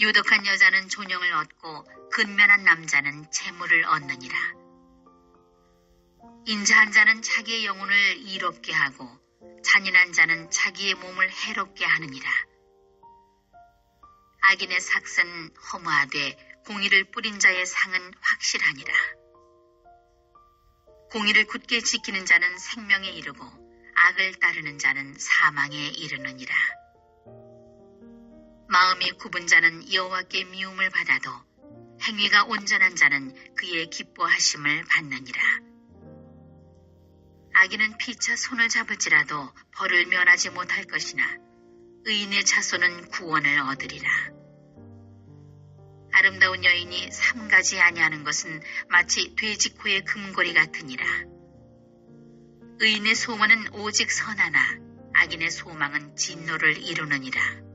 유독한 여자는 존영을 얻고 근면한 남자는 재물을 얻느니라. 인자한 자는 자기의 영혼을 이롭게 하고 잔인한 자는 자기의 몸을 해롭게 하느니라. 악인의 삭은 허무하되 공의를 뿌린 자의 상은 확실하니라. 공의를 굳게 지키는 자는 생명에 이르고 악을 따르는 자는 사망에 이르느니라. 마음이 굽은 자는 여호와께 미움을 받아도 행위가 온전한 자는 그의 기뻐하심을 받느니라. 악인은 피차 손을 잡을지라도 벌을 면하지 못할 것이나 의인의 자손은 구원을 얻으리라. 아름다운 여인이 삼가지 아니하는 것은 마치 돼지코의 금고리 같으니라. 의인의 소원은 오직 선하나 악인의 소망은 진노를 이루느니라.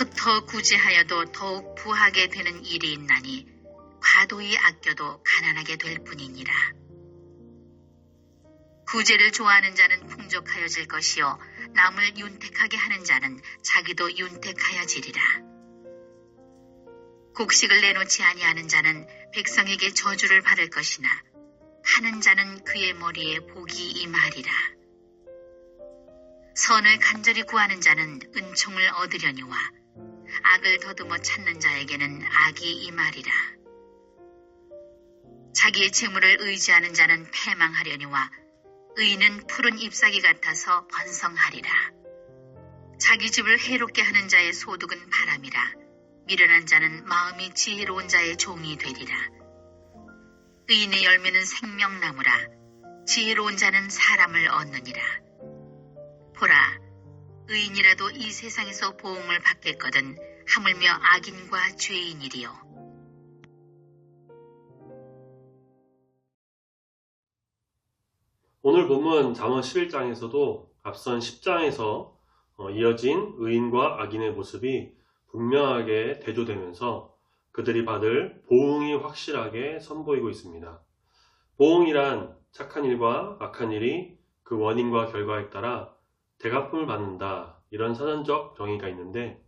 흩어 구제하여도 더욱 부하게 되는 일이 있나니 과도히 아껴도 가난하게 될 뿐이니라. 구제를 좋아하는 자는 풍족하여질 것이요 남을 윤택하게 하는 자는 자기도 윤택하여지리라. 곡식을 내놓지 아니하는 자는 백성에게 저주를 받을 것이나 하는 자는 그의 머리에 복이 임하리라. 선을 간절히 구하는 자는 은총을 얻으려니와 악을 더듬어 찾는 자에게는 악이 임하리라. 자기의 재물을 의지하는 자는 패망하려니와 의인은 푸른 잎사귀 같아서 번성하리라. 자기 집을 해롭게 하는 자의 소득은 바람이라. 미련한 자는 마음이 지혜로운 자의 종이 되리라. 의인의 열매는 생명나무라. 지혜로운 자는 사람을 얻느니라. 보라, 의인이라도 이 세상에서 보응을 받겠거든 하물며 악인과 죄인이리요. 오늘 본문 잠언 11장에서도 앞선 10장에서 어, 이어진 의인과 악인의 모습이 분명하게 대조되면서 그들이 받을 보응이 확실하게 선보이고 있습니다. 보응이란 착한 일과 악한 일이 그 원인과 결과에 따라 대가품을 받는다 이런 선언적 정의가 있는데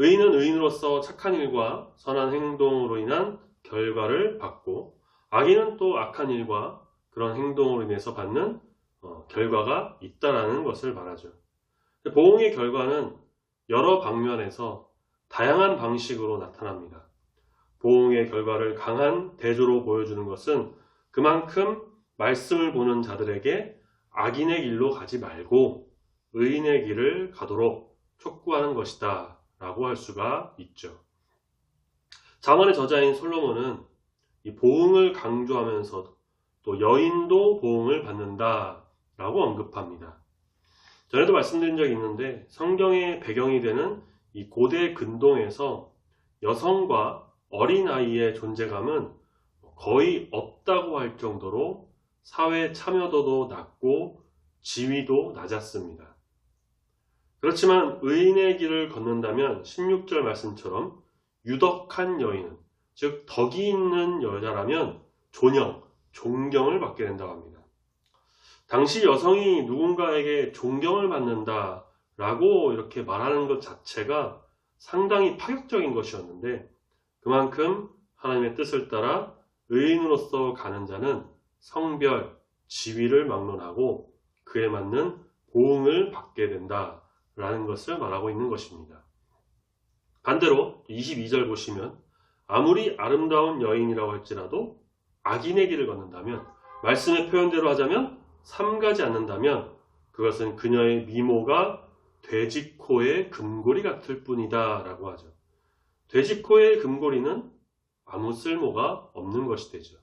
의인은 의인으로서 착한 일과 선한 행동으로 인한 결과를 받고 악인은 또 악한 일과 그런 행동으로 인해서 받는 어, 결과가 있다라는 것을 말하죠. 보응의 결과는 여러 방면에서 다양한 방식으로 나타납니다. 보응의 결과를 강한 대조로 보여주는 것은 그만큼 말씀을 보는 자들에게 악인의 길로 가지 말고 의인의 길을 가도록 촉구하는 것이다 라고 할 수가 있죠. 자문의 저자인 솔로몬은 이 보응을 강조하면서도 또 여인도 보응을 받는다 라고 언급합니다. 전에도 말씀드린 적이 있는데 성경의 배경이 되는 이 고대 근동에서 여성과 어린아이의 존재감은 거의 없다고 할 정도로 사회 참여도도 낮고 지위도 낮았습니다. 그렇지만 의인의 길을 걷는다면 16절 말씀처럼 유덕한 여인은 즉 덕이 있는 여자라면 존영, 존경을 받게 된다고 합니다. 당시 여성이 누군가에게 존경을 받는다 라고 이렇게 말하는 것 자체가 상당히 파격적인 것이었는데 그만큼 하나님의 뜻을 따라 의인으로서 가는 자는 성별, 지위를 막론하고 그에 맞는 보응을 받게 된다 라는 것을 말하고 있는 것입니다. 반대로 22절 보시면 아무리 아름다운 여인이라고 할지라도 악인의 길을 걷는다면 말씀의 표현대로 하자면 삼가지 않는다면 그것은 그녀의 미모가 돼지코의 금고리 같을 뿐이다 라고 하죠. 돼지코의 금고리는 아무 쓸모가 없는 것이 되죠.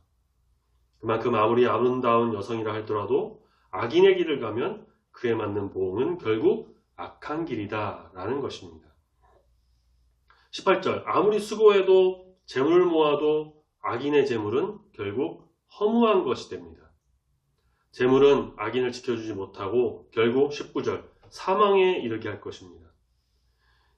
그만큼 아무리 아름다운 여성이라 할더라도 악인의 길을 가면 그에 맞는 보응은 결국 악한 길이다 라는 것입니다. 18절 아무리 수고해도 재물을 모아도 악인의 재물은 결국 허무한 것이 됩니다. 재물은 악인을 지켜주지 못하고 결국 19절 사망에 이르게 할 것입니다.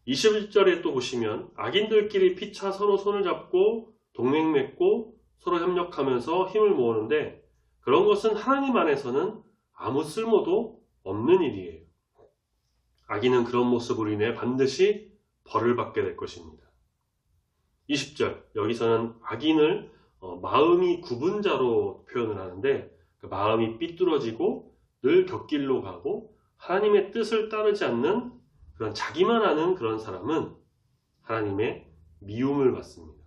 21절에 또 보시면 악인들끼리 피차 서로 손을 잡고 동맹 맺고 서로 협력하면서 힘을 모으는데 그런 것은 하나님 안에서는 아무 쓸모도 없는 일이에요. 악인은 그런 모습으로 인해 반드시 벌을 받게 될 것입니다. 20절 여기서는 악인을 어, 마음이 굽은 자로 표현을 하는데 그 마음이 삐뚤어지고 늘 곁길로 가고 하나님의 뜻을 따르지 않는 그런 자기만 아는 그런 사람은 하나님의 미움을 받습니다.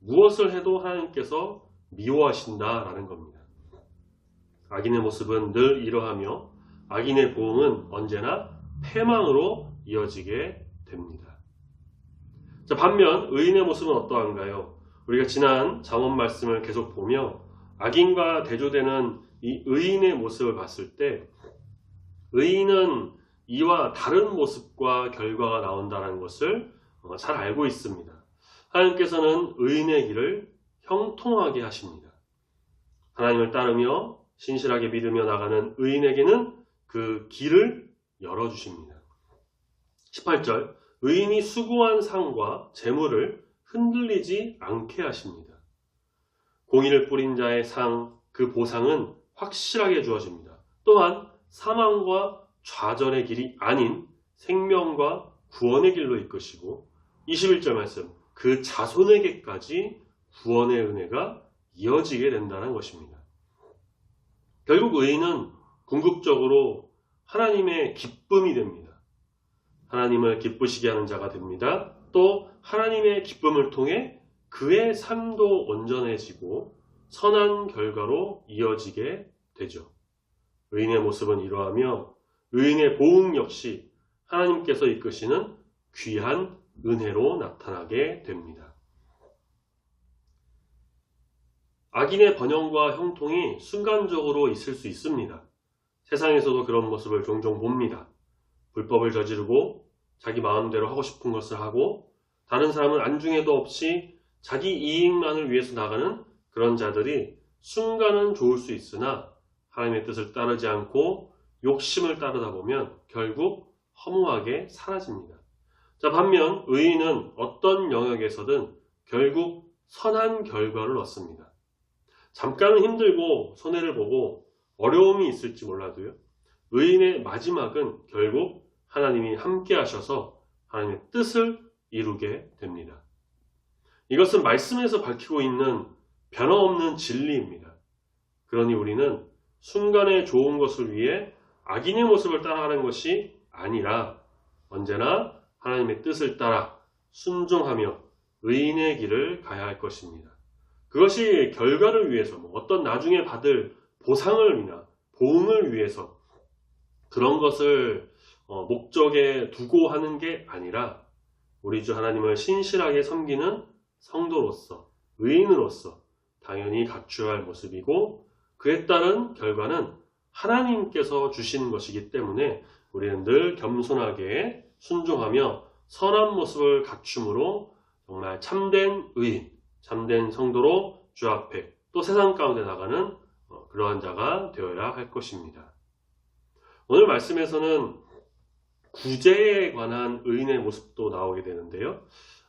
무엇을 해도 하나님께서 미워하신다라는 겁니다. 악인의 모습은 늘 이러하며 악인의 보응은 언제나 패망으로 이어지게 됩니다. 자, 반면 의인의 모습은 어떠한가요? 우리가 지난 잠언 말씀을 계속 보며 악인과 대조되는 이 의인의 모습을 봤을 때 의인은 이와 다른 모습과 결과가 나온다는 것을 어, 잘 알고 있습니다. 하나님께서는 의인의 길을 형통하게 하십니다. 하나님을 따르며 신실하게 믿으며 나가는 의인에게는 그 길을 열어주십니다. 18절 의인이 수고한 상과 재물을 흔들리지 않게 하십니다. 공의를 뿌린 자의 상, 그 보상은 확실하게 주어집니다. 또한 사망과 좌절의 길이 아닌 생명과 구원의 길로 이끄시고 21절 말씀 그 자손에게까지 구원의 은혜가 이어지게 된다는 것입니다. 결국 의인은 궁극적으로 하나님의 기쁨이 됩니다. 하나님을 기쁘시게 하는 자가 됩니다. 또 하나님의 기쁨을 통해 그의 삶도 온전해지고 선한 결과로 이어지게 되죠. 의인의 모습은 이러하며 의인의 보응 역시 하나님께서 이끄시는 귀한 은혜로 나타나게 됩니다. 악인의 번영과 형통이 순간적으로 있을 수 있습니다. 세상에서도 그런 모습을 종종 봅니다. 불법을 저지르고 자기 마음대로 하고 싶은 것을 하고 다른 사람은 안중에도 없이 자기 이익만을 위해서 나가는 그런 자들이 순간은 좋을 수 있으나 하나님의 뜻을 따르지 않고 욕심을 따르다 보면 결국 허무하게 사라집니다. 자, 반면 의인은 어떤 영역에서든 결국 선한 결과를 얻습니다. 잠깐은 힘들고 손해를 보고 어려움이 있을지 몰라도요. 의인의 마지막은 결국 하나님이 함께 하셔서 하나님의 뜻을 이루게 됩니다. 이것은 말씀에서 밝히고 있는 변함없는 진리입니다. 그러니 우리는 순간의 좋은 것을 위해 악인의 모습을 따라가는 것이 아니라 언제나 하나님의 뜻을 따라 순종하며 의인의 길을 가야 할 것입니다. 그것이 결과를 위해서 뭐 어떤 나중에 받을 보상을 위나 보응을 위해서 그런 것을 어, 목적에 두고 하는 게 아니라 우리 주 하나님을 신실하게 섬기는 성도로서 의인으로서 당연히 갖추어야 할 모습이고 그에 따른 결과는 하나님께서 주시는 것이기 때문에 우리는 늘 겸손하게 순종하며 선한 모습을 갖춤으로 정말 참된 의인, 참된 성도로 주 앞에 또 세상 가운데 나가는 어, 그러한 자가 되어야 할 것입니다. 오늘 말씀에서는 구제에 관한 의인의 모습도 나오게 되는데요.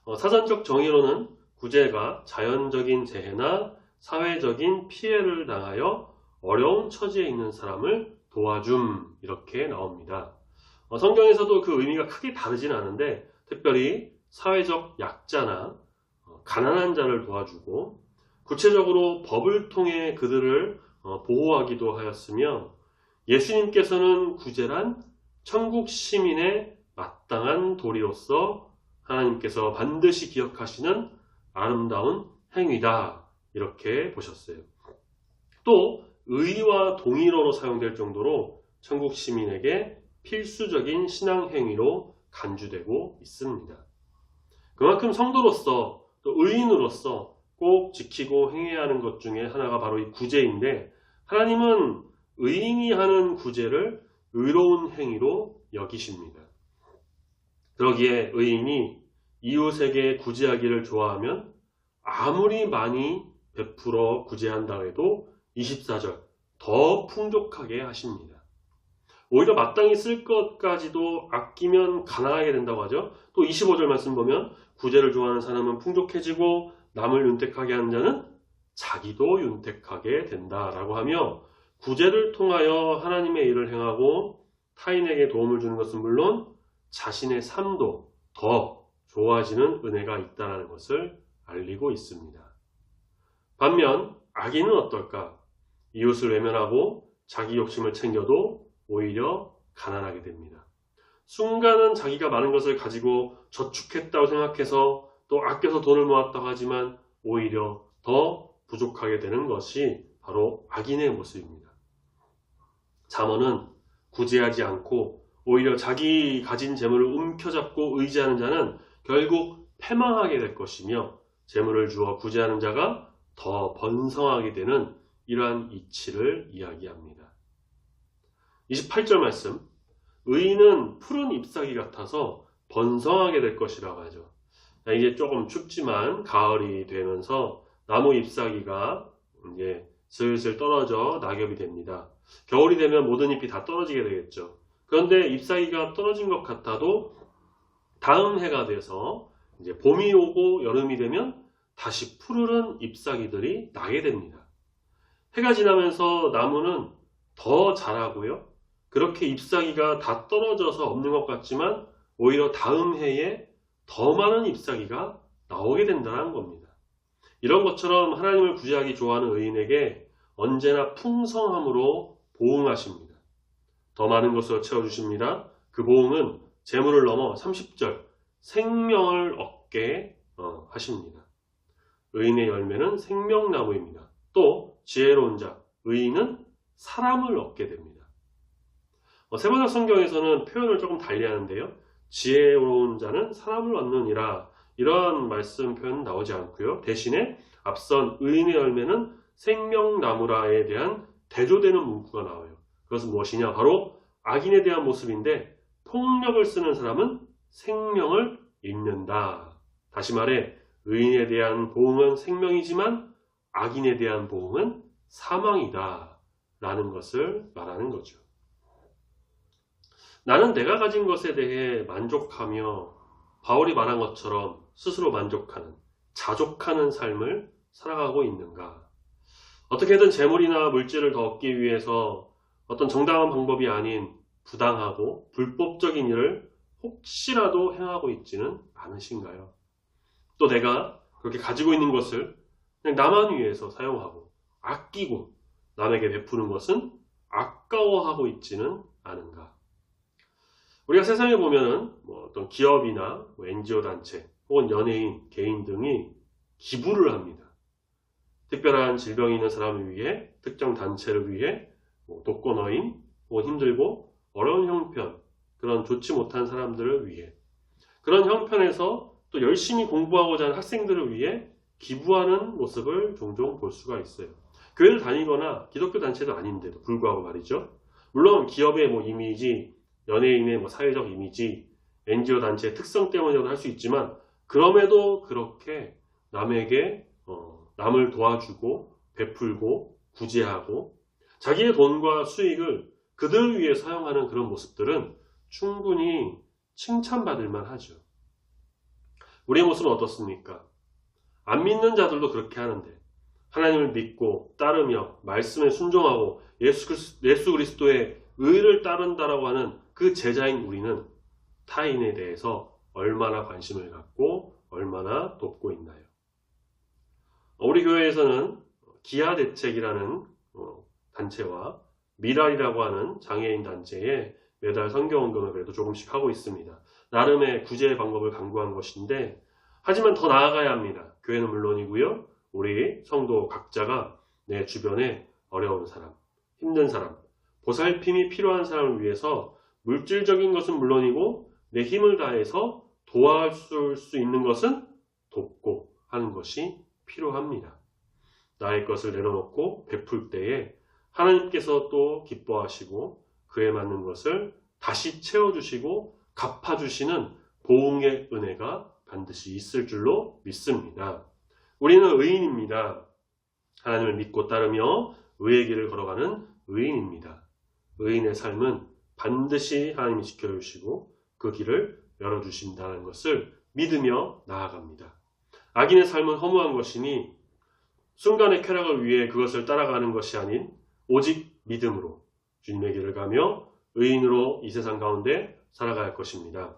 어, 사전적 정의로는 구제가 자연적인 재해나 사회적인 피해를 당하여 어려운 처지에 있는 사람을 도와줌 이렇게 나옵니다. 어, 성경에서도 그 의미가 크게 다르진 않은데 특별히 사회적 약자나 어, 가난한 자를 도와주고 구체적으로 법을 통해 그들을 어, 보호하기도 하였으며 예수님께서는 구제란 천국 시민의 마땅한 도리로서 하나님께서 반드시 기억하시는 아름다운 행위다 이렇게 보셨어요. 또 의와 동일어로 사용될 정도로 천국 시민에게 필수적인 신앙 행위로 간주되고 있습니다. 그만큼 성도로서 또 의인으로서 꼭 지키고 행해야 하는 것 중에 하나가 바로 이 구제인데 하나님은 의인이 하는 구제를 의로운 행위로 여기십니다. 그러기에 의인이 이웃에게 구제하기를 좋아하면 아무리 많이 베풀어 구제한다 해도 24절 더 풍족하게 하십니다. 오히려 마땅히 쓸 것까지도 아끼면 가난하게 된다고 하죠. 또 25절 말씀 보면 구제를 좋아하는 사람은 풍족해지고 남을 윤택하게 하는 자는 자기도 윤택하게 된다라고 하며 구제를 통하여 하나님의 일을 행하고 타인에게 도움을 주는 것은 물론 자신의 삶도 더 좋아지는 은혜가 있다는 것을 알리고 있습니다. 반면 악인은 어떨까? 이웃을 외면하고 자기 욕심을 챙겨도 오히려 가난하게 됩니다. 순간은 자기가 많은 것을 가지고 저축했다고 생각해서 또 아껴서 돈을 모았다고 하지만 오히려 더 부족하게 되는 것이 바로 악인의 모습입니다. 잠언은 구제하지 않고 오히려 자기 가진 재물을 움켜잡고 의지하는 자는 결국 패망하게 될 것이며 재물을 주어 구제하는 자가 더 번성하게 되는 이러한 이치를 이야기합니다. 28절 말씀 의인은 푸른 잎사귀 같아서 번성하게 될 것이라고 하죠. 이제 조금 춥지만 가을이 되면서 나무 잎사귀가 이제 슬슬 떨어져 낙엽이 됩니다. 겨울이 되면 모든 잎이 다 떨어지게 되겠죠. 그런데 잎사귀가 떨어진 것 같아도 다음 해가 돼서 이제 봄이 오고 여름이 되면 다시 푸르른 잎사귀들이 나게 됩니다. 해가 지나면서 나무는 더 자라고요. 그렇게 잎사귀가 다 떨어져서 없는 것 같지만 오히려 다음 해에 더 많은 잎사귀가 나오게 된다는 겁니다. 이런 것처럼 하나님을 구제하기 좋아하는 의인에게 언제나 풍성함으로 보응하십니다. 더 많은 것으로 채워주십니다. 그 보응은 재물을 넘어 30절 생명을 얻게 어, 하십니다. 의인의 열매는 생명나무입니다. 또 지혜로운 자, 의인은 사람을 얻게 됩니다. 어, 세번역 성경에서는 표현을 조금 달리 하는데요. 지혜로운 자는 사람을 얻느니라 이런 말씀 표현은 나오지 않고요. 대신에 앞선 의인의 열매는 생명나무라에 대한 대조되는 문구가 나와요. 그것은 무엇이냐? 바로 악인에 대한 모습인데 폭력을 쓰는 사람은 생명을 잃는다. 다시 말해 의인에 대한 보응은 생명이지만 악인에 대한 보응은 사망이다. 라는 것을 말하는 거죠. 나는 내가 가진 것에 대해 만족하며 바울이 말한 것처럼 스스로 만족하는, 자족하는 삶을 살아가고 있는가? 어떻게든 재물이나 물질을 더 얻기 위해서 어떤 정당한 방법이 아닌 부당하고 불법적인 일을 혹시라도 행하고 있지는 않으신가요? 또 내가 그렇게 가지고 있는 것을 그냥 나만 위해서 사용하고 아끼고 남에게 베푸는 것은 아까워하고 있지는 않은가? 우리가 세상에 보면은 뭐 어떤 기업이나 뭐 NGO 단체 혹은 연예인, 개인 등이 기부를 합니다. 특별한 질병이 있는 사람을 위해, 특정 단체를 위해, 뭐 독거노인, 혹은 힘들고 어려운 형편, 그런 좋지 못한 사람들을 위해, 그런 형편에서 또 열심히 공부하고자 하는 학생들을 위해 기부하는 모습을 종종 볼 수가 있어요. 교회를 다니거나 기독교 단체도 아닌데도 불구하고 말이죠. 물론 기업의 뭐 이미지, 연예인의 뭐 사회적 이미지, NGO 단체의 특성 때문이라도 할 수 있지만 그럼에도 그렇게 남에게 어, 남을 도와주고 베풀고 구제하고 자기의 돈과 수익을 그들을 위해 사용하는 그런 모습들은 충분히 칭찬받을 만하죠. 우리의 모습은 어떻습니까? 안 믿는 자들도 그렇게 하는데 하나님을 믿고 따르며 말씀에 순종하고 예수 그리스도의 의를 따른다라고 하는 그 제자인 우리는 타인에 대해서 얼마나 관심을 갖고 얼마나 돕고 있나요? 우리 교회에서는 기아 대책이라는 어, 단체와 미랄이라고 하는 장애인 단체에 매달 성경원금을 그래도 조금씩 하고 있습니다. 나름의 구제 방법을 강구한 것인데 하지만 더 나아가야 합니다. 교회는 물론이고요. 우리 성도 각자가 내 주변에 어려운 사람, 힘든 사람, 보살핌이 필요한 사람을 위해서 물질적인 것은 물론이고 내 힘을 다해서 도와줄 수 있는 것은 돕고 하는 것이 필요합니다. 나의 것을 내려놓고 베풀 때에 하나님께서 또 기뻐하시고 그에 맞는 것을 다시 채워주시고 갚아주시는 보응의 은혜가 반드시 있을 줄로 믿습니다. 우리는 의인입니다. 하나님을 믿고 따르며 의의 길을 걸어가는 의인입니다. 의인의 삶은 반드시 하나님이 지켜주시고 그 길을 열어주신다는 것을 믿으며 나아갑니다. 악인의 삶은 허무한 것이니 순간의 쾌락을 위해 그것을 따라가는 것이 아닌 오직 믿음으로 주님의 길을 가며 의인으로 이 세상 가운데 살아갈 것입니다.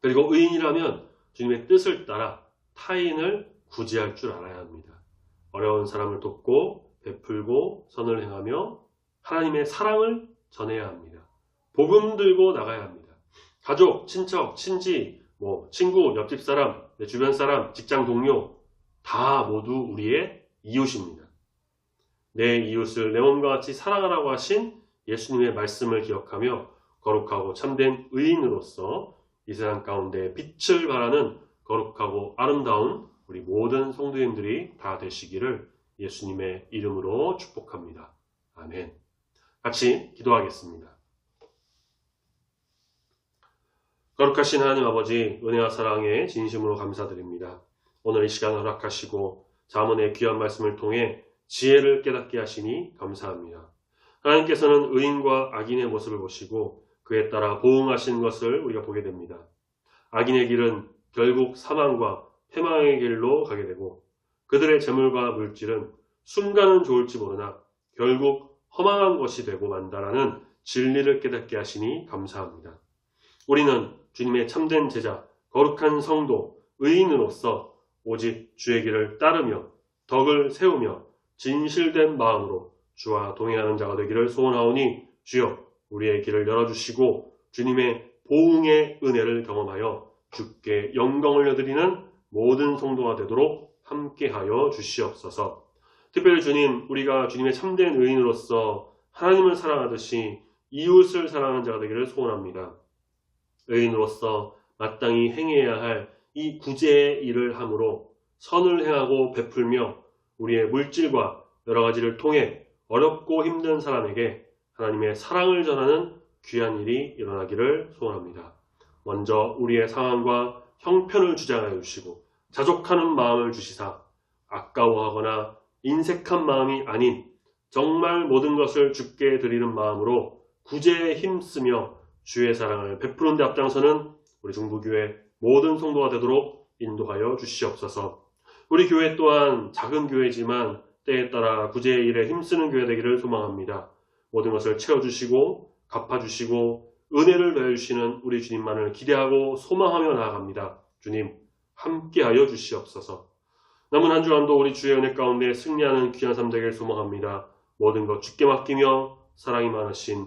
그리고 의인이라면 주님의 뜻을 따라 타인을 구제할 줄 알아야 합니다. 어려운 사람을 돕고 베풀고 선을 행하며 하나님의 사랑을 전해야 합니다. 복음 들고 나가야 합니다. 가족, 친척, 친지, 뭐 친구, 옆집 사람, 내 주변 사람, 직장 동료 다 모두 우리의 이웃입니다. 내 이웃을 내 몸과 같이 사랑하라고 하신 예수님의 말씀을 기억하며 거룩하고 참된 의인으로서 이 세상 가운데 빛을 발하는 거룩하고 아름다운 우리 모든 성도님들이 다 되시기를 예수님의 이름으로 축복합니다. 아멘. 같이 기도하겠습니다. 거룩하신 하나님 아버지 은혜와 사랑에 진심으로 감사드립니다. 오늘 이 시간 허락하시고 자문의 귀한 말씀을 통해 지혜를 깨닫게 하시니 감사합니다. 하나님께서는 의인과 악인의 모습을 보시고 그에 따라 보응하신 것을 우리가 보게 됩니다. 악인의 길은 결국 사망과 패망의 길로 가게 되고 그들의 재물과 물질은 순간은 좋을지 모르나 결국 허망한 것이 되고 만다라는 진리를 깨닫게 하시니 감사합니다. 우리는 주님의 참된 제자, 거룩한 성도, 의인으로서 오직 주의 길을 따르며 덕을 세우며 진실된 마음으로 주와 동행하는 자가 되기를 소원하오니 주여 우리의 길을 열어주시고 주님의 보응의 은혜를 경험하여 주께 영광을 여드리는 모든 성도가 되도록 함께하여 주시옵소서. 특별히 주님, 우리가 주님의 참된 의인으로서 하나님을 사랑하듯이 이웃을 사랑하는 자가 되기를 소원합니다. 의인으로서 마땅히 행해야 할 이 구제의 일을 함으로 선을 행하고 베풀며 우리의 물질과 여러 가지를 통해 어렵고 힘든 사람에게 하나님의 사랑을 전하는 귀한 일이 일어나기를 소원합니다. 먼저 우리의 상황과 형편을 주장하여 주시고 자족하는 마음을 주시사 아까워하거나 인색한 마음이 아닌 정말 모든 것을 주께 드리는 마음으로 구제에 힘쓰며 주의 사랑을 베푸는 데 앞장서는 우리 중부교회 모든 성도가 되도록 인도하여 주시옵소서. 우리 교회 또한 작은 교회지만 때에 따라 구제의 일에 힘쓰는 교회 되기를 소망합니다. 모든 것을 채워주시고 갚아주시고 은혜를 더해주시는 우리 주님만을 기대하고 소망하며 나아갑니다. 주님 함께하여 주시옵소서. 남은 한 주간도 우리 주의 은혜 가운데 승리하는 귀한 삶 되길 소망합니다. 모든 것 주께 맡기며 사랑이 많으신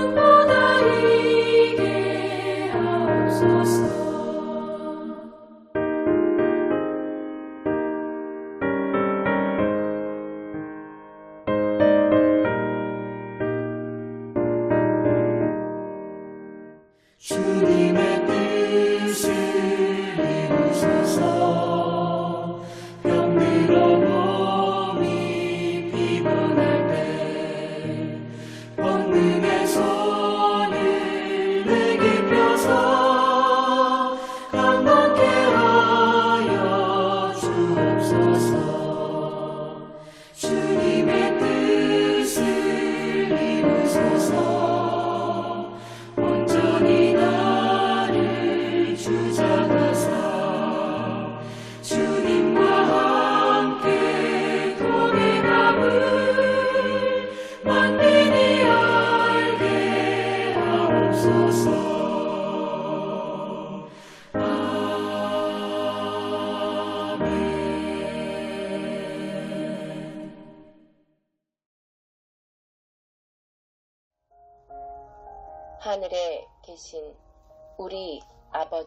oh